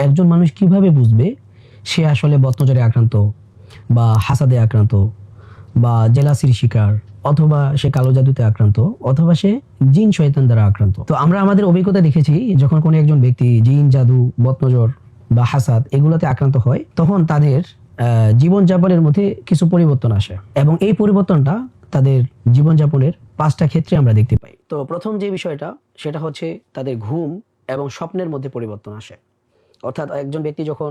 একজন মানুষ কীভাবে বুঝবে সে আসলে বত্নজরে আক্রান্ত বা হাসাদে আক্রান্ত বা জেলাসির শিকার অথবা সে কালো জাদুতে আক্রান্ত অথবা সে জিন শয়তান দ্বারা আক্রান্ত? তো আমরা আমাদের অভিজ্ঞতা দেখেছি, যখন কোনো একজন ব্যক্তি জিন, জাদু বত্নজর বা হাসাদ এগুলোতে আক্রান্ত হয়, তখন তাদের জীবনযাপনের মধ্যে কিছু পরিবর্তন আসে এবং এই পরিবর্তনটা তাদের জীবনযাপনের পাঁচটা ক্ষেত্রে আমরা দেখতে পাই। তো প্রথম যে বিষয়টা, সেটা হচ্ছে তাদের ঘুম এবং স্বপ্নের মধ্যে পরিবর্তন আসে। অর্থাৎ একজন ব্যক্তি যখন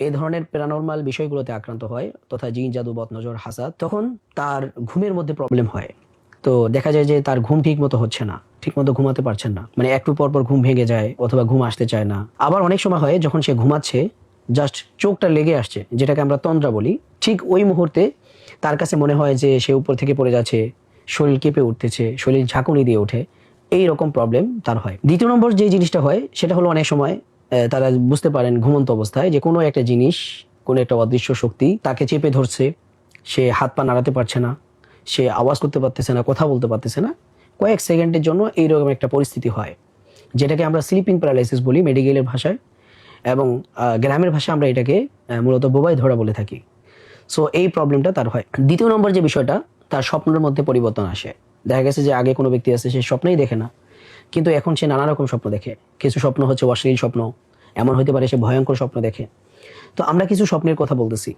এই ধরনের প্যারানর্মাল বিষয়গুলোতে আক্রান্ত হয়, তথা জিন, জাদু, বদনজর, হাসাদ, তখন তার ঘুমের মধ্যে প্রবলেম হয়। তো দেখা যায় যে তার ঘুম ঠিক মতো হচ্ছে না ঠিক মতো ঘুমাতে পারছেন না। মানে একটু পর পর ঘুম ভেঙে যায় অথবা ঘুম আসতে চায় না। আবার অনেক সময় হয় যখন সে ঘুমাচ্ছে জাস্ট চোখটা লেগে আসছে, যেটাকে আমরা তন্দ্রা বলি, ঠিক ওই মুহূর্তে তার কাছে মনে হয় যে সে উপর থেকে পড়ে যাচ্ছে, শরীর কেঁপে উঠতেছে, শরীর ঝাঁকুনি দিয়ে ওঠে এই রকম প্রবলেম তার হয়। দ্বিতীয় নম্বর যে জিনিসটা হয়, সেটা হলো অনেক সময় তারা বুঝতে পারেন ঘুমন্ত অবস্থায় যে কোনো একটা জিনিস, কোনো একটা অদৃশ্য শক্তি তাকে চেপে ধরছে। সে হাত পা নাড়াতে পারছে না, সে আওয়াজ করতে পারতেছে না, কথা বলতে পারতেছে না। কয়েক সেকেন্ডের জন্য এইরকম একটা পরিস্থিতি হয়, যেটাকে আমরা স্লিপিং প্যারালাইসিস বলি মেডিকেলের ভাষায় এবং গ্রামের ভাষায় আমরা এটাকে মূলত বোবাই ধরা বলে থাকি। সো এই প্রবলেমটা তার হয়। দ্বিতীয় নম্বর যে বিষয়টা, তার স্বপ্নের মধ্যে পরিবর্তন আসে। দেখা গেছে যে আগে কোনো ব্যক্তি আছে, সে স্বপ্নেই দেখে না। কিন্তু এখন সে নানা রকম স্বপ্ন দেখে। কিছু স্বপ্ন হচ্ছে অশ্লীল স্বপ্ন এমন হতে পারে সে ভয়ঙ্কর স্বপ্ন দেখে। তো আমরা কিছু স্বপ্নের কথা বলতেছি।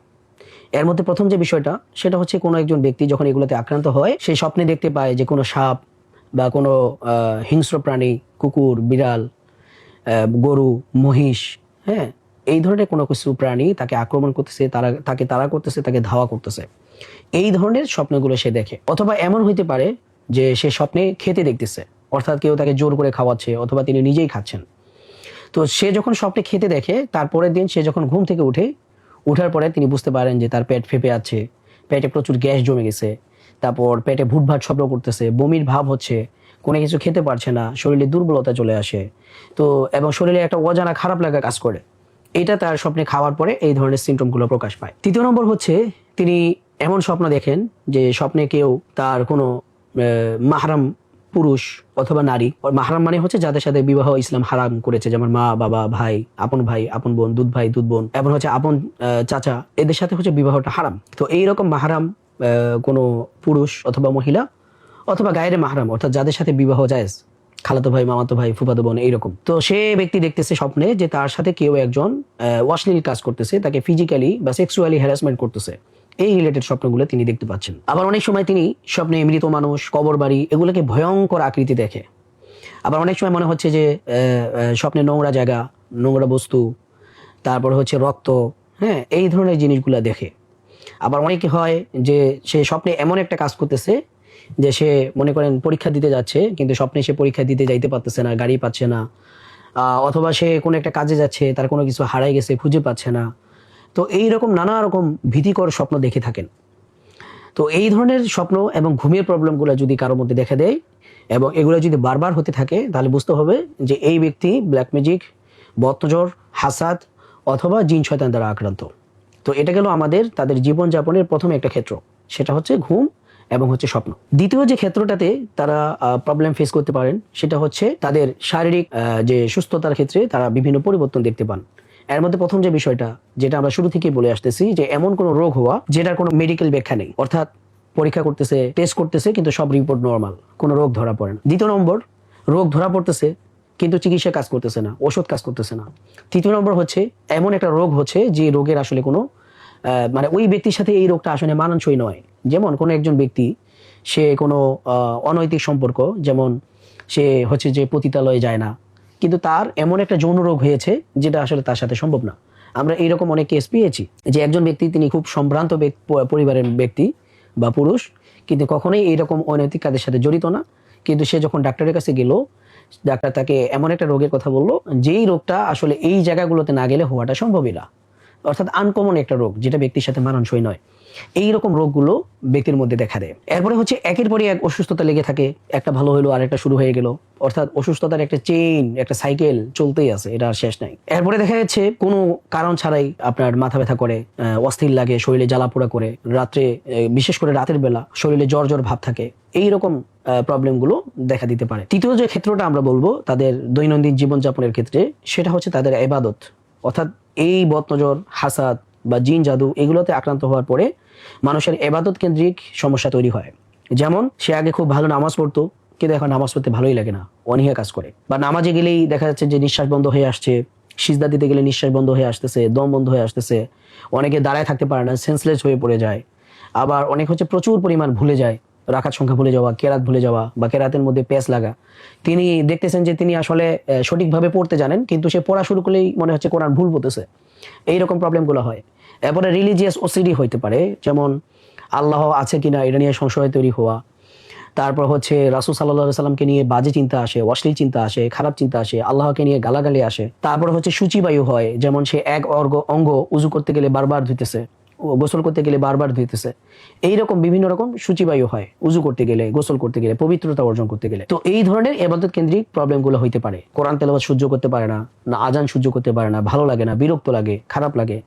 এর মধ্যে প্রথম যে বিষয়টা, সেটা হচ্ছে কোনো একজন ব্যক্তি যখন এগুলোতে আক্রান্ত হয়, সেই স্বপ্নে দেখতে পায় যে কোনো সাপ বা কোনো হিংস্র প্রাণী, কুকুর, বিড়াল গরু, মহিষ হ্যাঁ এই ধরনের কোনো কিছু প্রাণী তাকে আক্রমণ করতেছে, তারা, তাকে তারা করতেছে, তাকে ধাওয়া করতেছে। এই ধরনের স্বপ্নগুলো সে দেখে। অথবা এমন হইতে পারে যে সে স্বপ্নে খেতে দেখতেছে, অর্থাৎ কেউ তাকে জোর করে খাওয়াচ্ছে, অথবা তিনি নিজেই খাচ্ছেন। তো সে যখন স্বপ্নে খেতে দেখে, তারপরের দিন সে যখন ঘুম থেকে উঠে, উঠার পরে তিনি বুঝতে পারেন যে তার পেট ফেপে আছে। পেটে প্রচুর গ্যাস জমে গেছে। তারপর পেটে ভুটভাট শব্দ করতেছে, বমির ভাব হচ্ছে, কোনো কিছু খেতে পারছে না, শরীরে দুর্বলতা চলে আসে। তো, এবং শরীরে একটা অজানা খারাপ লাগা কাজ করে। এটা তার স্বপ্নে খাওয়ার পরে এই ধরনের সিমটমগুলো প্রকাশ পায়। তৃতীয় নম্বর হচ্ছে, তিনি এমন স্বপ্ন দেখেন যে স্বপ্নে কেউ তার কোনো মাহারাম পুরুষ অথবা নারী মাহারাম মানে হচ্ছে যাদের সাথে বিবাহ ইসলাম হারাম করেছে যেমন মা বাবা ভাই আপন ভাই আপন বোন দুধ ভাই দুধ বোন এবং হচ্ছে আপন চাচা এদের সাথে হচ্ছে বিবাহটা হারাম। তো এইরকম মাহারাম কোনো পুরুষ অথবা মহিলা অথবা গায়ের মাহারাম অর্থাৎ যাদের সাথে বিবাহ জায়েজ খালাতো ভাই মামাতো ভাই ফুফাতো বোন এইরকম। তো সে ব্যক্তি দেখতেছে স্বপ্নে যে তার সাথে কেউ একজন আহ, অশ্লীল কাজ করতেছে তাকে ফিজিক্যালি বা সেক্সুয়ালি হ্যারাসমেন্ট করতেছে। এই রিলেটেড স্বপ্নগুলো তিনি দেখতে পাচ্ছেন। আবার অনেক সময় তিনি স্বপ্নে মৃত মানুষ, কবর বাড়ি, এগুলোকে ভয়ঙ্কর আকৃতি দেখে। আবার অনেক সময় মনে হচ্ছে যে স্বপ্নে নোংরা জায়গা, নোংরা বস্তু, তারপর হচ্ছে রক্ত হ্যাঁ এই ধরনের জিনিসগুলো দেখে। আবার অনেকে হয় যে, সে স্বপ্নে এমন একটা কাজ করতেছে যে, সে মনে করেন পরীক্ষা দিতে যাচ্ছে, কিন্তু স্বপ্নে সে পরীক্ষা দিতে যাইতে পারতেছে না, গাড়ি পাচ্ছে না অথবা সে কোনো একটা কাজে যাচ্ছে, তার কোনো কিছু হারাই গেছে, খুঁজে পাচ্ছে না। তো এই রকম নানা রকম ভীতিকর স্বপ্ন দেখে থাকেন। তো এই ধরনের স্বপ্ন এবং ঘুমের প্রবলেমগুলো যদি কারোর মধ্যে দেখা দেয় এবং এগুলো যদি বারবার হতে থাকে, তাহলে বুঝতে হবে যে এই ব্যক্তি ব্ল্যাক ম্যাজিক বত্তজর হাসাদ অথবা জিন শয়তান দ্বারা আক্রান্ত। তো এটা গেল আমাদের, তাদের জীবনযাপনের প্রথম একটা ক্ষেত্র। সেটা হচ্ছে ঘুম এবং হচ্ছে স্বপ্ন। দ্বিতীয় যে ক্ষেত্রটাতে তারা প্রবলেম ফেস করতে পারেন, সেটা হচ্ছে তাদের শারীরিক যে সুস্থতার ক্ষেত্রে তারা বিভিন্ন পরিবর্তন দেখতে পান। এর মধ্যে প্রথম যে বিষয়টা, যেটা আমরা শুরু থেকেই বলে আসতেছি, যে এমন কোনো রোগ হওয়া যেটার কোনো মেডিকেল ব্যাখ্যা নেই। অর্থাৎ পরীক্ষা করতেছে টেস্ট করতেছে, কিন্তু সব রিপোর্ট নর্মাল কোনো রোগ ধরা পড়ে না। দ্বিতীয় নম্বর, রোগ ধরা পড়তেছে, কিন্তু চিকিৎসা কাজ করতেছে না, ওষুধ কাজ করতেছে না। তৃতীয় নম্বর হচ্ছে, এমন একটা রোগ হচ্ছে যে রোগের আসলে কোনো মানে ওই ব্যক্তির সাথে এই রোগটা আসলে মানানসই নয়। যেমন কোনো একজন ব্যক্তি, সে কোনো অনৈতিক সম্পর্ক, যেমন সে হচ্ছে যে পতিতালয়ে যায় না কিন্তু তার এমন একটা যৌন রোগ হয়েছে যেটা আসলে তার সাথে সম্ভব না। আমরা এইরকম অনেক কেস পেয়েছি যে একজন ব্যক্তি, তিনি খুব সম্ভ্রান্ত পরিবারের ব্যক্তি বা পুরুষ, কিন্তু কখনোই এইরকম অনৈতিক কাজের সাথে জড়িত না। কিন্তু সে যখন ডাক্তারের কাছে গেল, ডাক্তার তাকে এমন একটা রোগের কথা বলল, যেই রোগটা আসলে এই জায়গাগুলোতে না গেলে হওয়াটা সম্ভবই না। অর্থাৎ আনকমন একটা রোগ, যেটা ব্যক্তির সাথে মানানসই নয়। এই রকম রোগগুলো ব্যক্তির মধ্যে দেখা দেয়। এরপরে হচ্ছে একের পরে এক অসুস্থতা লেগে থাকে। একটা ভালো হলো আর একটা শুরু হয়ে গেল। অর্থাৎ অসুস্থতার একটা চেইন একটা সাইকেল চলতেই আছে, এটা আর শেষ নাই। এরপরে দেখা যাচ্ছে কোনো কারণ ছাড়াই আপনার মাথা ব্যথা করে অস্থির লাগে, শরীরে জ্বালা পোড়া করে, রাত্রে বিশেষ করে রাতের বেলা শরীরে জ্বর জ্বর ভাব থাকে। এইরকম প্রবলেমগুলো দেখা দিতে পারে। তৃতীয় যে ক্ষেত্রটা আমরা বলব তাদের দৈনন্দিন জীবনযাপনের ক্ষেত্রে, সেটা হচ্ছে তাদের এবাদত অর্থাৎ এই বদনজর, হাসাদ বা জিন, জাদু এগুলোতে আক্রান্ত হওয়ার পরে মানুষের এবাদত কেন্দ্রিক সমস্যা তৈরি হয়। যেমন, সে আগে খুব ভালো নামাজ পড়তো, কিন্তু এখন নামাজ পড়তে ভালোই লাগে না, অনীহা কাজ করে। বা নামাজে গেলেই দেখা যাচ্ছে যে নিঃশ্বাস বন্ধ হয়ে আসছে, সিজদা দিতে গেলে নিঃশ্বাস বন্ধ হয়ে আসতেছে, দম বন্ধ হয়ে আসতেছে, অনেকে দাঁড়ায় থাকতে পারে না সেন্সলেস হয়ে পড়ে যায়। আবার অনেক হচ্ছে প্রচুর পরিমাণ ভুলে যায় রাখার সংখ্যা ভুলে যাওয়া, কেরাত ভুলে যাওয়া বা কেরাতের মধ্যে পেস লাগা। তিনি দেখতেছেন যে তিনি আসলে সঠিকভাবে পড়তে জানেন, কিন্তু সে পড়া শুরু করলেই মনে হচ্ছে কোরআন ভুল পড়তেছে এইরকম প্রবলেমগুলো হয়। এরপরে রিলিজিয়াস ওসিডি হইতে পারে, যেমন আল্লাহ আছে কিনা এটা নিয়ে সংশয় তৈরি হওয়া। তারপর হচ্ছে রাসুল সাল্লাহ সাল্লামকে নিয়ে বাজে চিন্তা আসে, অশ্লীল চিন্তা আসে, খারাপ চিন্তা আসে, আল্লাহকে নিয়ে গালাগালি আসে। তারপর হচ্ছে সূচিবায়ু হয়, যেমন সে এক অর্গ অঙ্গ উজু করতে গেলে বারবার ধুইতেছে গোসল করতে গেলে বারবার ধুইতেছে। এইরকম বিভিন্ন রকম সূচিবায়ু হয়, উজু করতে গেলে, গোসল করতে গেলে, পবিত্রতা অর্জন করতে গেলে। তো এই ধরনের এবাদত কেন্দ্রিক প্রবলেমগুলো হইতে পারে। কোরআন তেলাবাদ সহ্য করতে পারে না না আজান সহ্য করতে পারে না, ভালো লাগে না, বিরক্ত লাগে, খারাপ লাগে।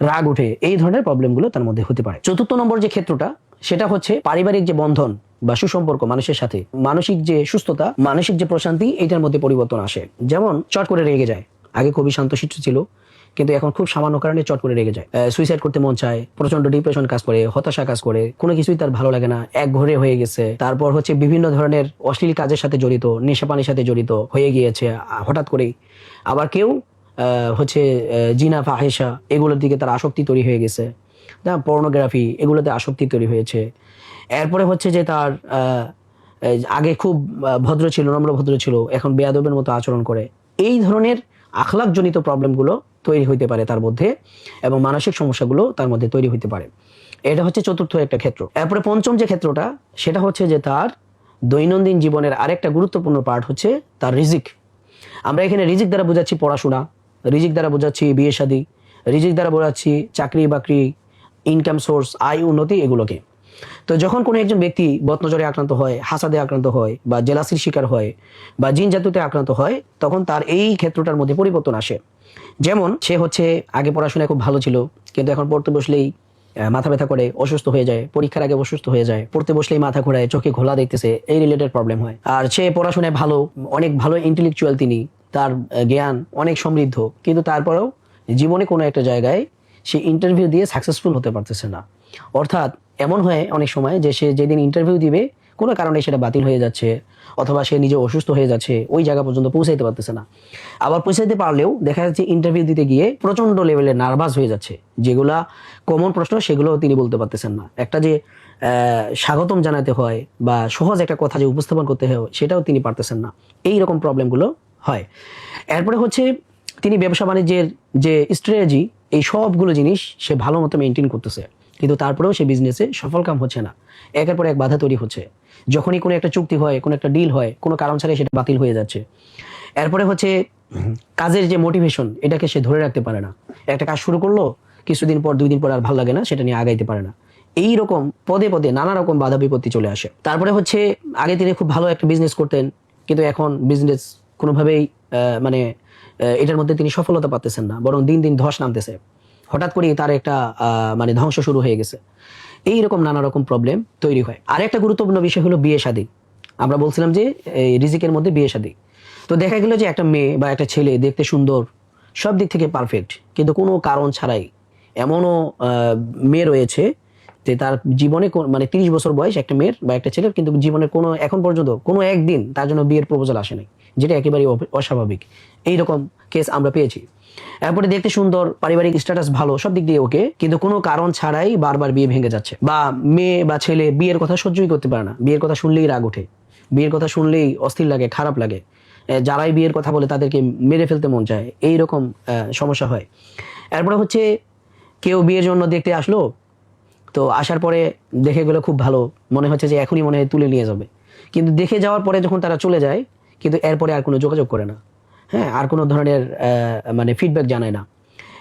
রাগ ওঠে, এই ধরনের প্রবলেমগুলো তার মধ্যে হতে পারে। চতুর্থ নম্বর যে ক্ষেত্রটা, সেটা হচ্ছে পারিবারিক যে বন্ধন বা সুসম্পর্ক মানুষের সাথে, মানসিক যে সুস্থতা, মানসিক যে প্রশান্তি, এটার মধ্যে পরিবর্তন আসে। যেমন, চট করে রেগে যায়। আগে খুবই শান্তশিষ্ট ছিল, কিন্তু এখন খুব সামান্য কারণে চট করে রেগে যায়। সুইসাইড করতে মন চায় প্রচণ্ড ডিপ্রেশন কাজ করে, হতাশা কাজ করে, কোনো কিছুই তার ভালো লাগে না, এক ঘরে হয়ে গেছে। তারপর হচ্ছে বিভিন্ন ধরনের অশ্লীল কাজের সাথে জড়িত, নেশাপানির সাথে জড়িত হয়ে গিয়েছে হঠাৎ করেই। আবার কেউ হচ্ছে জিনা ফাহেসা এগুলোর দিকে তার আসক্তি তৈরি হয়ে গেছে। না, পর্নোগ্রাফি, এগুলোতে আসক্তি তৈরি হয়েছে। এরপরে হচ্ছে যে তার আগে খুব ভদ্র ছিল, নম্র ভদ্র ছিল, এখন বেয়াদবের মতো আচরণ করে। এই ধরনের আখলাকজনিত প্রবলেমগুলো তৈরি হইতে পারে তার মধ্যে এবং মানসিক সমস্যাগুলো তার মধ্যে তৈরি হইতে পারে। এটা হচ্ছে চতুর্থ একটা ক্ষেত্র। এরপরে পঞ্চম যে ক্ষেত্রটা, সেটা হচ্ছে যে তার দৈনন্দিন জীবনের আরেকটা গুরুত্বপূর্ণ পার্ট হচ্ছে তার রিজিক। আমরা এখানে রিজিক দ্বারা বোঝাচ্ছি পড়াশোনা। রিজিক দ্বারা বোঝাচ্ছি বিয়ে শাদী, রিজিক দ্বারা বোঝাচ্ছি চাকরি বাকরি ইনকাম সোর্স আয় উন্নতি এগুলোকে। তো যখন কোনো একজন ব্যক্তি বদনজরে আক্রান্ত হয়, হাসাদে আক্রান্ত হয়, বা জেলাসির শিকার হয়, বা জিন জাতুতে আক্রান্ত হয়, তখন তার এই ক্ষেত্রটার মধ্যে পরিবর্তন আসে। যেমন সে হচ্ছে আগে পড়াশোনায় খুব ভালো ছিল, কিন্তু এখন পড়তে বসলেই মাথা ব্যথা করে, অসুস্থ হয়ে যায়, পরীক্ষার আগে অসুস্থ হয়ে যায়, পড়তে বসলেই মাথা ঘোরায়, চোখে ঘোলা দেখতেছে, এই রিলেটেড প্রবলেম হয়। আর সে পড়াশোনায় ভালো, অনেক ভালো ইন্টেলেকচুয়াল তিনি তার জ্ঞান অনেক সমৃদ্ধ। কিন্তু তারপরেও জীবনে কোনো একটা জায়গায় সে ইন্টারভিউ দিয়ে সাকসেসফুল হতে পারতেছে না। অর্থাৎ এমন হয় অনেক সময় যে সে যেদিন ইন্টারভিউ দিবে, কোনো কারণে সেটা বাতিল হয়ে যাচ্ছে, অথবা সে নিজে অসুস্থ হয়ে যাচ্ছে, ওই জায়গা পর্যন্ত পৌঁছাইতে পারতেছে না। আবার পৌঁছাইতে পারলেও দেখা যাচ্ছে ইন্টারভিউ দিতে গিয়ে প্রচণ্ড লেভেলে নার্ভাস হয়ে যাচ্ছে। যেগুলা কমন প্রশ্ন, সেগুলো তিনি বলতে পারতেছেন না। একটা যে স্বাগতম জানাতে হয় বা সহজ একটা কথা যে উপস্থাপন করতে হয়, সেটাও তিনি পারতেছেন না। এই রকম প্রবলেমগুলো হয়। এরপরে হচ্ছে তিনি ব্যবসা বাণিজ্যের যে স্ট্র্যাটেজি এই সবগুলো জিনিস সে ভালো মতো মেনটেন করতেছে। কিন্তু তারপরেও সে বিজনেসে সফল কাম হচ্ছে না। একের পর এক বাধা তৈরি হচ্ছে। যখনই কোনো একটা চুক্তি হয়, কোনো একটা ডিল হয়, কোনো কারণ ছাড়াই সেটা বাতিল হয়ে যাচ্ছে। এরপরে হচ্ছে কাজের যে মোটিভেশন এটাকে সে ধরে রাখতে পারে না। একটা কাজ শুরু করল, কিছুদিন পর, দুই দিন পর আর ভালো লাগে না, সেটা নিয়ে আগাইতে পারে না। এই রকম পদে পদে নানা রকম বাধা বিপত্তি চলে আসে। তারপরে হচ্ছে, আগে তিনি খুব ভালো একটা বিজনেস করতেন, কিন্তু এখন বিজনেস কোনোভাবেই মানে এটার মধ্যে তিনি সফলতা পাচ্ছেন না, বরং দিন দিন ধস নামতেছে। হঠাৎ করেই তার একটা মানে ধ্বংস শুরু হয়ে গেছে। এই রকম নানা রকম প্রবলেম তৈরি হয়। আর একটা গুরুত্বপূর্ণ বিষয় হলো বিয়ে শাদী আমরা বলছিলাম যে, এই রিজিকের মধ্যে বিয়ে শাদী তো দেখা গেল যে একটা মেয়ে বা একটা ছেলে দেখতে সুন্দর, সব দিক থেকে পারফেক্ট কিন্তু কোনো কারণ ছাড়াই এমনও মেয়ে রয়েছে যে তার জীবনে মানে তিরিশ বছর বয়স একটা মেয়ের বা একটা ছেলের, কিন্তু জীবনের কোনো, এখন পর্যন্ত কোনো একদিন তার জন্য বিয়ের প্রপোজাল আসে নাই। যেটা একেবারে অস্বাভাবিক। এইরকম কেস আমরা পেয়েছি। এরপরে দেখতে সুন্দর, পারিবারিক স্ট্যাটাস ভালো, সব দিক দিয়ে ওকে কিন্তু কোনো কারণ ছাড়াই বারবার বিয়ে ভেঙে যাচ্ছে। বা মেয়ে বা ছেলে বিয়ের কথা সহ্যই করতে পারে না। বিয়ের কথা শুনলেই রাগ ওঠে। বিয়ের কথা শুনলেই অস্থির লাগে, খারাপ লাগে। যারাই বিয়ের কথা বলে তাদেরকে মেরে ফেলতে মন চায়। এই রকম সমস্যা হয়। এরপরে হচ্ছে, কেউ বিয়ের জন্য দেখতে আসলো, তো আসার পরে দেখে গেলে খুব ভালো। মনে হচ্ছে যে এখনই মনে হয় তুলে নিয়ে যাবে। কিন্তু দেখে যাওয়ার পরে যখন তারা চলে যায় কিন্তু এরপরে আর কোনো যোগাযোগ করে না। হ্যাঁ আর কোনো ধরনের মানে ফিডব্যাক জানায় না।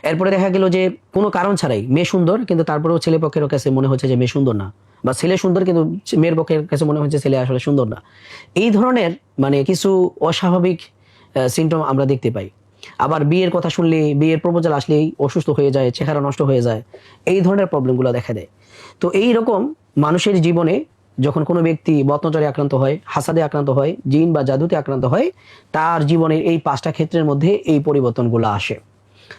এরপরে দেখা গেল যে কোনো কারণ ছাড়াই, মেয়ে সুন্দর, কিন্তু তারপরেও ছেলে পক্ষের কাছে মনে হচ্ছে যে মেয়ে সুন্দর না। বা ছেলে সুন্দর, কিন্তু মেয়ের পক্ষের কাছে মনে হচ্ছে ছেলে আসলে সুন্দর না। এই ধরনের মানে কিছু অস্বাভাবিক সিমটম আমরা দেখতে পাই। আবার বিয়ের কথা শুনলে, বিয়ের প্রপোজাল আসলেই অসুস্থ হয়ে যায়, চেহারা নষ্ট হয়ে যায়, এই ধরনের প্রবলেমগুলো দেখা দেয়। তো এই রকম মানুষের জীবনে যখন কোনো ব্যক্তি বত্নচরে আক্রান্ত হয়, হাসাদে আক্রান্ত হয়, জিন বা জাদুতে আক্রান্ত হয়, তার জীবনের এই পাঁচটা ক্ষেত্রের মধ্যে এই পরিবর্তনগুলো আসে।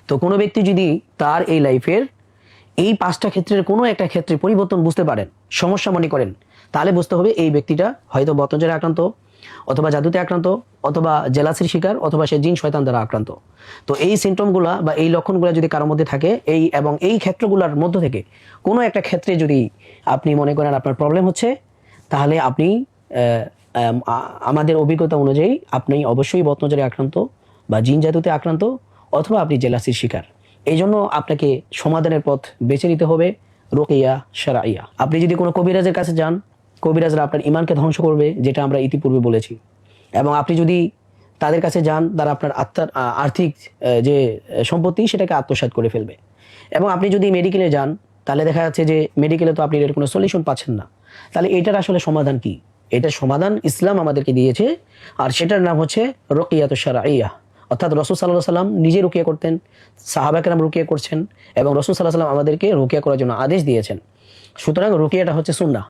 তো কোনো ব্যক্তি যদি তার এই লাইফের এই পাঁচটা ক্ষেত্রের কোনো একটা ক্ষেত্রে পরিবর্তন বুঝতে পারেন, সমস্যা মনে করেন, তাহলে বুঝতে হবে এই ব্যক্তিটা হয়তো বতঞ্জরে আক্রান্ত, অথবা জাদুতে আক্রান্ত, অথবা জেলাসির শিকার, অথবা সে জিন শয়তান দ্বারা আক্রান্ত। তো এই সিমটমগুলা বা এই লক্ষণগুলো যদি কারোর মধ্যে থাকে, এই এবং এই ক্ষেত্রগুলোর মধ্য থেকে কোনো একটা ক্ষেত্রে যদি আপনি মনে করেন আপনার প্রবলেম হচ্ছে তাহলে আপনি আমাদের অভিজ্ঞতা অনুযায়ী আপনি অবশ্যই বতনজরে আক্রান্ত বা জিন জাদুতে আক্রান্ত অথবা আপনি জেলাসির শিকার। এই জন্য আপনাকে সমাধানের পথ বেছে নিতে হবে, রোকেয়া সারাইয়া আপনি যদি কোনো কবিরাজের কাছে যান, কবিরাজরা আপনার ইমানকে ধ্বংস করবে, যেটা আমরা ইতিপূর্বে বলেছি। এবং আপনি যদি তাদের কাছে যান, তারা আপনার আত্মার আর্থিক যে সম্পত্তি, সেটাকে আত্মসাৎ করে ফেলবে। এবং আপনি যদি মেডিকেলে যান, তাহলে দেখা যাচ্ছে যে মেডিকেলে তো আপনি এর কোনো সলিউশন পাচ্ছেন না। তাহলে এটার আসলে সমাধান কি? এটার সমাধান ইসলাম আমাদেরকে দিয়েছে, আর সেটার নাম হচ্ছে রকিয়াত সারাইয়া অর্থাৎ রসুল সাল্লাহ সাল্লাম নিজে রুকিয়া করতেন সাহাবাকেরাম রুকিয়া করছেন, এবং রসুল সাল্লাহ সাল্লাম আমাদেরকে রুকিয়া করার জন্য আদেশ দিয়েছেন। সুতরাং রুকিয়াটা হচ্ছে সুন্না